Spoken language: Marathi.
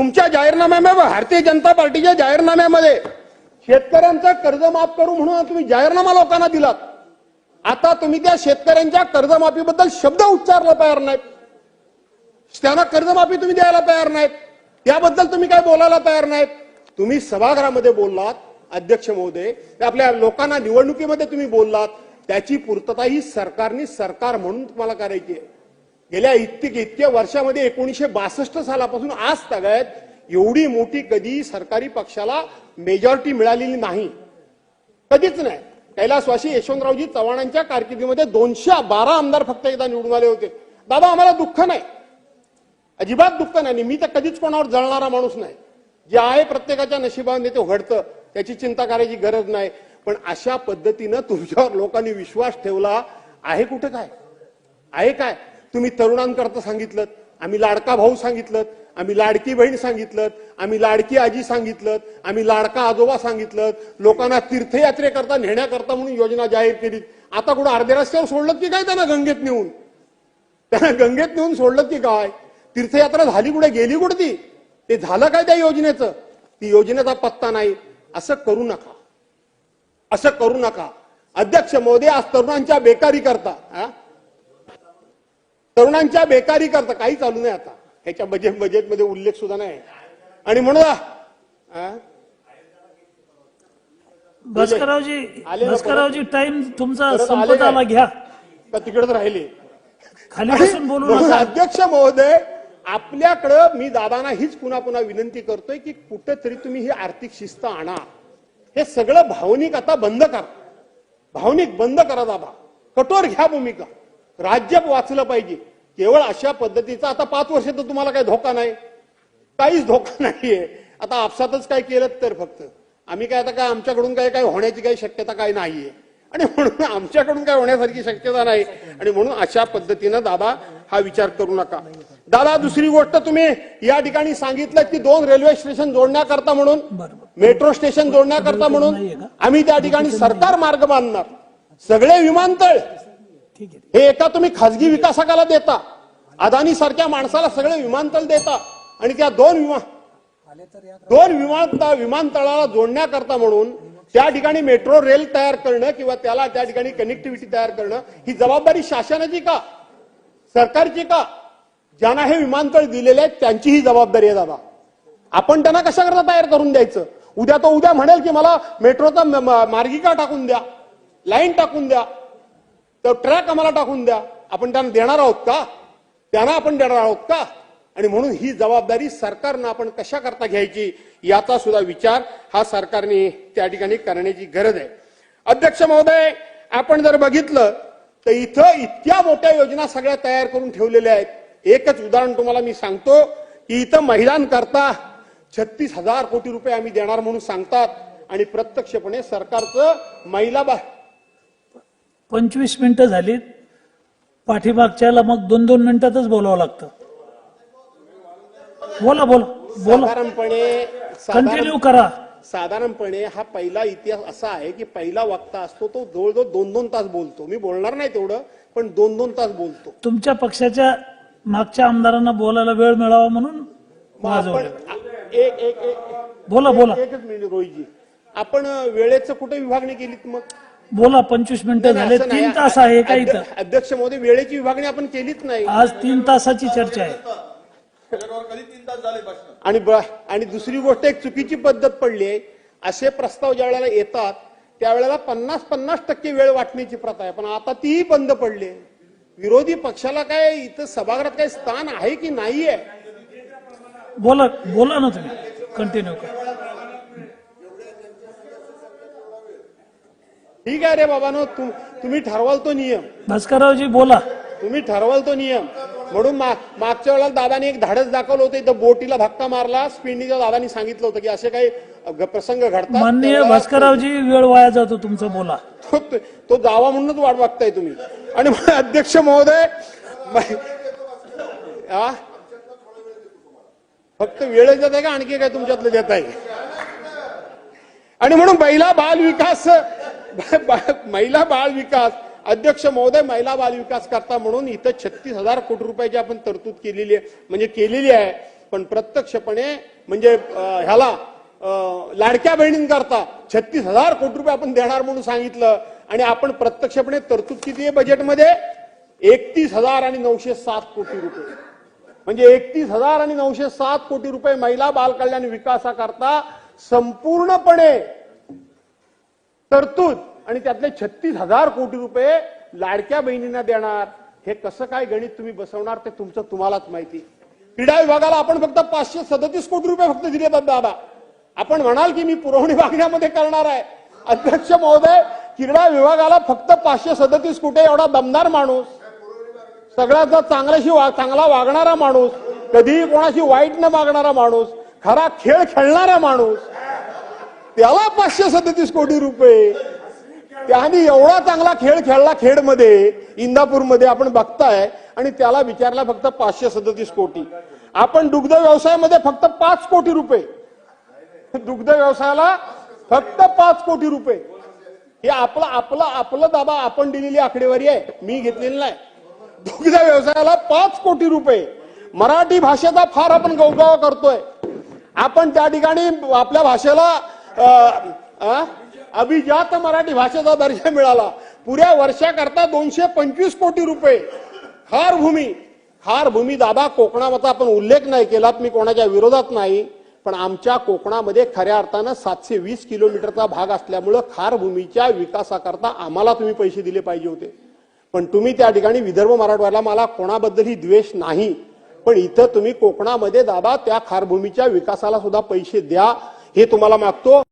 तुमच्या जाहीरनाम्यामध्ये भारतीय जनता पार्टीच्या जाहीरनाम्यामध्ये शेतकऱ्यांचं कर्ज माफ करू म्हणून तुम्ही जाहीरनामा लोकांना दिलात. आता तुम्ही त्या शेतकऱ्यांच्या कर्जमाफीबद्दल शब्द उच्चारला तयार नाहीत. त्यांना कर्जमाफी तुम्ही द्यायला तयार नाहीत. त्याबद्दल तुम्ही काय बोलायला तयार नाहीत. तुम्ही सभागृहामध्ये बोललात अध्यक्ष महोदय ते आपल्या लोकांना निवडणुकीमध्ये तुम्ही बोललात. त्याची पूर्तता ही सरकारने सरकार म्हणून तुम्हाला करायची आहे. गेल्या इतके इतक्या वर्षामध्ये एकोणीसशे बासष्ट सालापासून आज तगायत एवढी मोठी कधी सरकारी पक्षाला मेजॉरिटी मिळालेली नाही. कधीच नाही. कैलासवासी यशवंतरावजी चव्हाणांच्या कारकिर्दीमध्ये दोनशे बारा आमदार फक्त एकदा निवडून आले होते. बाबा आम्हाला दुःख नाही. अजिबात दुःख नाही. आणि मी तर कधीच कोणावर जळणारा माणूस नाही. जे आहे प्रत्येकाच्या नशिबाने ते घडतं. त्याची चिंता करायची गरज नाही. पण अशा पद्धतीनं तुमच्यावर लोकांनी विश्वास ठेवला आहे कुठं काय? आहे काय? तुम्ही तरुणांकरता सांगितलं आम्ही लाडका भाऊ सांगितलं आम्ही लाडकी बहीण सांगितलं आम्ही लाडकी आजी सांगितलं आम्ही लाडका आजोबा सांगितलं लोकांना तीर्थयात्रेकरता नेण्याकरता म्हणून योजना जाहीर केली. आता कुठं अर्ध्या रस्त्यावर सोडलं की काय त्यांना गंगेत नेऊन? त्यांना गंगेत नेऊन सोडलं की काय? तीर्थयात्रा झाली कुठे? गेली कुठे ती ते झालं काय त्या योजनेचं? ती योजनेचा पत्ता नाही. असं करू नका. असं करू नका. अध्यक्ष मोदी आज तरुणांच्या बेकारी करता हा? तरुणांच्या बेकारी करता काही चालू नाही आता. ह्याच्या बजेट बजेटमध्ये उल्लेख सुद्धा नाही. आणि म्हणून? भास्कररावजी भास्कररावजी टाइम तुमचा संपत? आला घ्या. का तिकडेच राहिले? खाली बसून बोलू अध्यक्ष महोदय आपल्याकडं मी दादांना हीच पुन्हा पुन्हा विनंती करतोय की कुठेतरी तुम्ही ही आर्थिक शिस्त आणा. हे सगळं भावनिक आता बंद करा. भावनिक बंद करा दादा. कठोर घ्या भूमिका. राज्य वाचलं पाहिजे. केवळ अशा पद्धतीचा आता पाच वर्ष तर तुम्हाला काही धोका नाही. काहीच धोका नाहीये. आता आपसातच काय केलं तर फक्त. आम्ही काय आता काय आमच्याकडून काय काय होण्याची काही शक्यता काय नाहीये. आणि म्हणून आमच्याकडून काय होण्यासारखी शक्यता नाही. आणि म्हणून अशा पद्धतीनं दादा हा विचार करू नका. दादा दुसरी गोष्ट तुम्ही या ठिकाणी सांगितलं की दोन रेल्वे स्टेशन जोडण्याकरता म्हणून मेट्रो स्टेशन जोडण्याकरता म्हणून? आम्ही त्या ठिकाणी सरकार मार्ग बांधणार. सगळे विमानतळ हे एका तुम्ही खासगी विकासकाला देता अदानी सारख्या माणसाला सगळे विमानतळ देता आणि त्या दोन विमान दोन विमान विमानतळाला जोडण्याकरता म्हणून त्या ठिकाणी मेट्रो रेल तयार करणं किंवा त्याला त्या ठिकाणी कनेक्टिव्हिटी तयार करणं ही जबाबदारी शासनाची का? सरकारची का? ज्यांना हे विमानतळ दिलेले आहेत त्यांची ही जबाबदारी आहे दादा. आपण त्यांना कशा करता तयार करून द्यायचं? उद्या तो उद्या म्हणेल की मला मेट्रोचा मार्गिका टाकून द्या लाईन टाकून द्या. तर ट्रॅक आम्हाला टाकून द्या. आपण त्यांना देणार आहोत का? त्यांना आपण देणार आहोत का? आणि म्हणून ही जबाबदारी सरकारनं आपण कशा करता घ्यायची याचा सुद्धा विचार हा सरकारने त्या ठिकाणी करण्याची गरज आहे. अध्यक्ष महोदय आपण जर बघितलं तर इथं इतक्या मोठ्या योजना सगळ्या तयार करून ठेवलेल्या आहेत. एकच उदाहरण तुम्हाला मी सांगतो की इथं महिलांकरता छत्तीस हजार कोटी रुपये आम्ही देणार म्हणून सांगतात आणि प्रत्यक्षपणे सरकारचं महिला बा पंचवीस मिनिटं झालीत. पाठीमागच्याला मग दोन दोन मिनिटातच बोलावं लागतं. बोला बोला बोला. साधारणपणे साधारण कंटिन्यू करा. साधारणपणे हा पहिला इतिहास असा आहे की पहिला वक्ता असतो तो जवळजवळ दोन दोन तास बोलतो. मी बोलणार नाही तेवढं पण दोन दोन तास बोलतो. तुमच्या पक्षाच्या मागच्या आमदारांना बोलायला वेळ मिळावा म्हणून मग आपण वाजवलं एक एक एक बोला बोला. एकच मिनिट रोहितजी. आपण वेळेचं कुठे विभागणी केलीत मग? बोला पंचवीस मिनिटं झाले. तीन तास आहे का इथं? अध्य- अध्यक्ष मोदी वेळेची विभागणी आपण केलीच नाही. आज तीन तासाची चर्चा आहे. त्याच्यावर कधी तीन तास झाले भाषण? आणि आणि दुसरी गोष्ट एक चुकीची पद्धत पडली आहे. असे प्रस्ताव ज्या वेळेला येतात त्यावेळेला पन्नास पन्नास टक्के वेळ वाटण्याची प्रथा आहे. पण आता तीही बंद पडली. विरोधी पक्षाला काय इथं सभागृहात काही स्थान आहे की नाहीये? बोला बोला ना तुम्ही. कंटिन्यू करा. ठीक आहे रे बाबानो तुम- तुम्ही ठरवाल तो नियम. भास्कररावजी बोला. तुम्ही ठरवाल तो नियम. म्हणून मा- मागच्या वेळेला दादाने एक धाडस दाखवलं होतं इथं बोटीला धक्का मारला स्पिंडीच्या दादानी सांगितलं होतं की असे काही प्रसंग घडतात. माननीय त्यावेळेला भास्कररावजी वेळ वाया जातो तुमचं बोला. तो तो जावा म्हणूनच वाट बघताय तुम्ही. आणि अध्यक्ष महोदय? फक्त वेळ देत आहे का? आणखी काय तुमच्यातलं देत आहे आणि म्हणून महिला बाल विकास महिला बाळ विकास अध्यक्ष महोदय महिला बाल विकास करता म्हणून इथं छत्तीस हजार कोटी रुपयाची आपण तरतूद केलेली आहे. म्हणजे केलेली आहे. पण प्रत्यक्षपणे म्हणजे ह्याला लाडक्या बहिणींकरता छत्तीस हजार कोटी रुपये आपण देणार म्हणून सांगितलं. आणि आपण प्रत्यक्षपणे तरतूद किती आहे बजेटमध्ये एकतीस हजार आणि नऊशे सात कोटी रुपये. म्हणजे एकतीस हजार आणि नऊशे सात कोटी रुपये महिला बालकल्याण विकासाकरता संपूर्णपणे तरतूद. आणि त्यातले छत्तीस हजार कोटी रुपये लाडक्या बहिणींना देणार. हे कसं काय गणित तुम्ही बसवणार ते तुमचं तुम्हालाच माहिती. क्रीडा विभागाला आपण फक्त पाचशे सदतीस कोटी रुपये फक्त दिले दादा. आपण म्हणाल की मी पुरवणी मागण्यामध्ये करणार आहे. अध्यक्ष महोदय क्रीडा विभागाला फक्त पाचशे सदतीस कोटी एवढा दमदार माणूस. सगळ्याचा चांगल्याशी वा- चांगला वागणारा माणूस. कधीही कोणाशी वाईट न मागणारा माणूस. खरा खेळ खेळणारा माणूस. त्याला पाचशे सदतीस कोटी रुपये. त्याने एवढा चांगला खेळ खेळला खेडमध्ये इंदापूरमध्ये आपण बघताय आणि त्याला विचारला फक्त पाचशे सदतीस कोटी. आपण दुग्ध व्यवसायामध्ये फक्त पाच कोटी रुपये. दुग्ध व्यवसायाला फक्त पाच कोटी रुपये. हे आपलं आपलं आपलं दाबा आपण दिलेली आकडेवारी आहे. मी घेतलेली नाही. दुग्ध व्यवसायाला पाच कोटी रुपये. मराठी भाषेचा फार आपण गौगाव करतोय. आपण त्या ठिकाणी आपल्या भाषेला अभिजात मराठी भाषेचा दर्जा मिळाला. पुऱ्या वर्षाकरता दोनशे पंचवीस कोटी रुपये. खार भूमी. खार भूमी दादा कोकणाचा आपण उल्लेख नाही केलात मी कोणाच्या विरोधात नाही पण आमच्या कोकणामध्ये खऱ्या अर्थानं सातशे वीस किलोमीटरचा भाग असल्यामुळं खार भूमीच्या विकासाकरता आम्हाला तुम्ही पैसे दिले पाहिजे होते. पण तुम्ही त्या ठिकाणी विदर्भ मराठवाड्याला मला कोणाबद्दलही द्वेष नाही. पण इथं तुम्ही कोकणामध्ये दादा त्या खारभूमीच्या विकासाला सुद्धा पैसे द्या हे तुम्हाला मागतो.